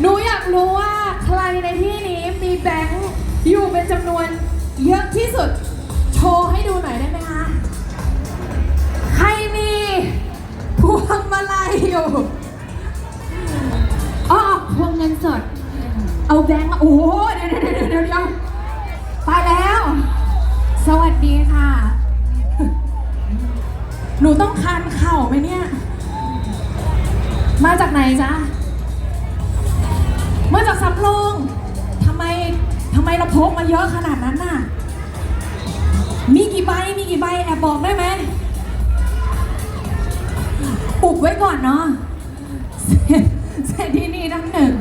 หนูอยากรู้ว่าใครในที่นี้มีแบงค์อยู่เป็นจำนวนเยอะที่สุด โชว์ให้ดูหน่อยได้ไหมคะ ใครมีพวงมาลัยอยู่อ๋อพวงเงินสด เอาแบงค์มาโอ้โหเดี๋ยวเดี๋ยวเดี๋ยวเดี๋ยวไปแล้ว สวัสดีค่ะ หนูต้องคานเข่าไหมเนี่ย มาจากไหนจ๊ะ มาจากสำโรงทำไมทำไมเราพกมาเยอะขนาดนั้นน่ะ มีกี่ใบ มีกี่ใบแอบบอกได้ไหมอุบไว้ก่อนเนาะเศรษฐีนีทั้งหนึ่ง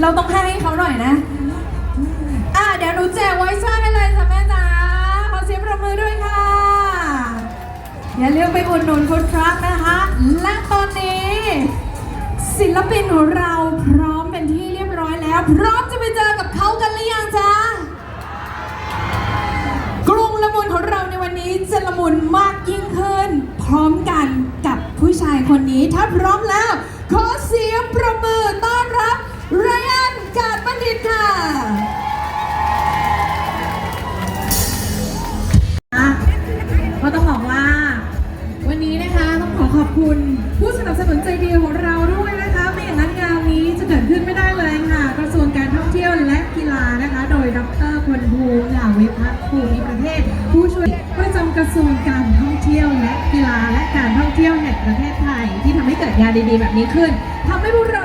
เราต้องให้เขาหน่อยนะ อะเดี๋ยวหนูแจกไว้ช่วยให้เลยจ้ะแม่จ๋าขอเสียงปรบมือด้วยค่ะ อย่าลืมไปอุดหนุนฟู้ดทรัคนะคะ และตอนนี้ ศิลปินของเรา พร้อมจะไปเจอกับเขากันหรือยังจ๊ะ กรุงละมุนของเราในวันนี้จะละมุนมากยิ่งขึ้น พร้อมกันกับผู้ชายคนนี้ถ้าพร้อมแล้ว ขอเสียงประมือต้อนรับไรอันกาดบัณฑิตค่ะก็ต้องบอกว่า วันนี้นะคะต้องขอขอบคุณผู้สนับสนุนใจดีของเราด้วยนะคะ นี้จะเกิดขึ้นไม่ได้เลยค่ะ กระทรวงการท่องเที่ยวและกีฬานะคะ โดยดรพลภูมิหลาวิพัฒน์ภูมิประเทศ ผู้ช่วยประจำกระทรวงการท่องเที่ยวและกีฬาและการท่องเที่ยวแห่งประเทศไทย ที่ทำให้เกิดงานดีๆ แบบนี้ขึ้นทำให้พวกเรา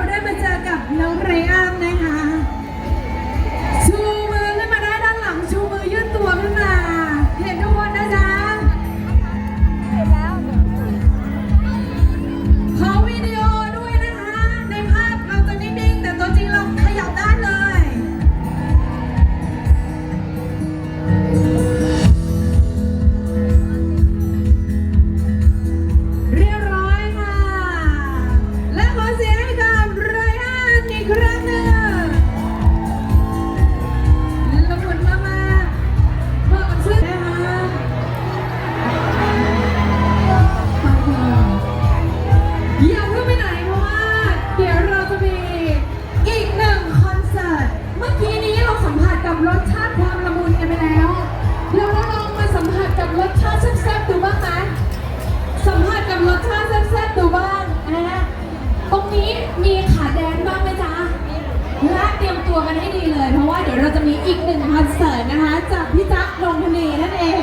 เสริญนะคะ จากพี่จ๊ะลงพนีนั่นเอง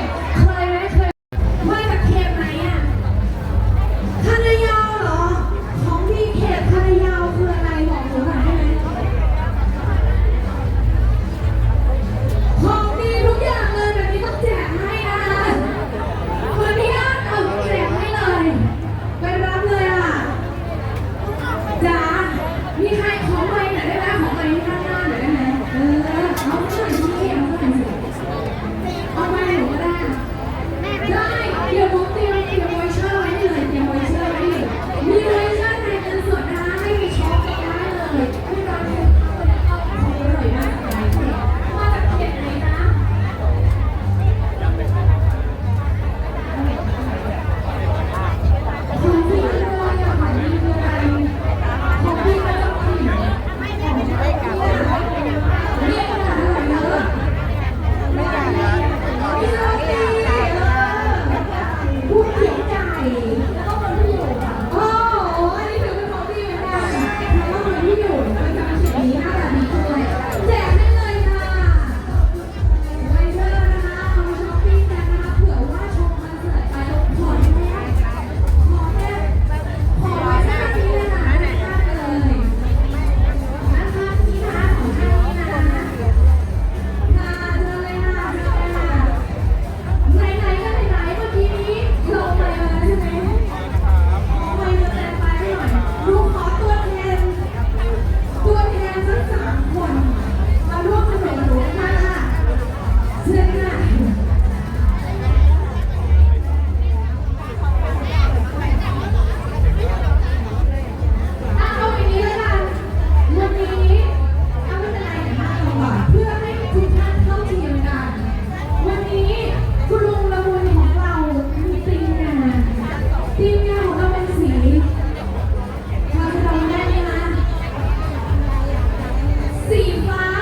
Bye.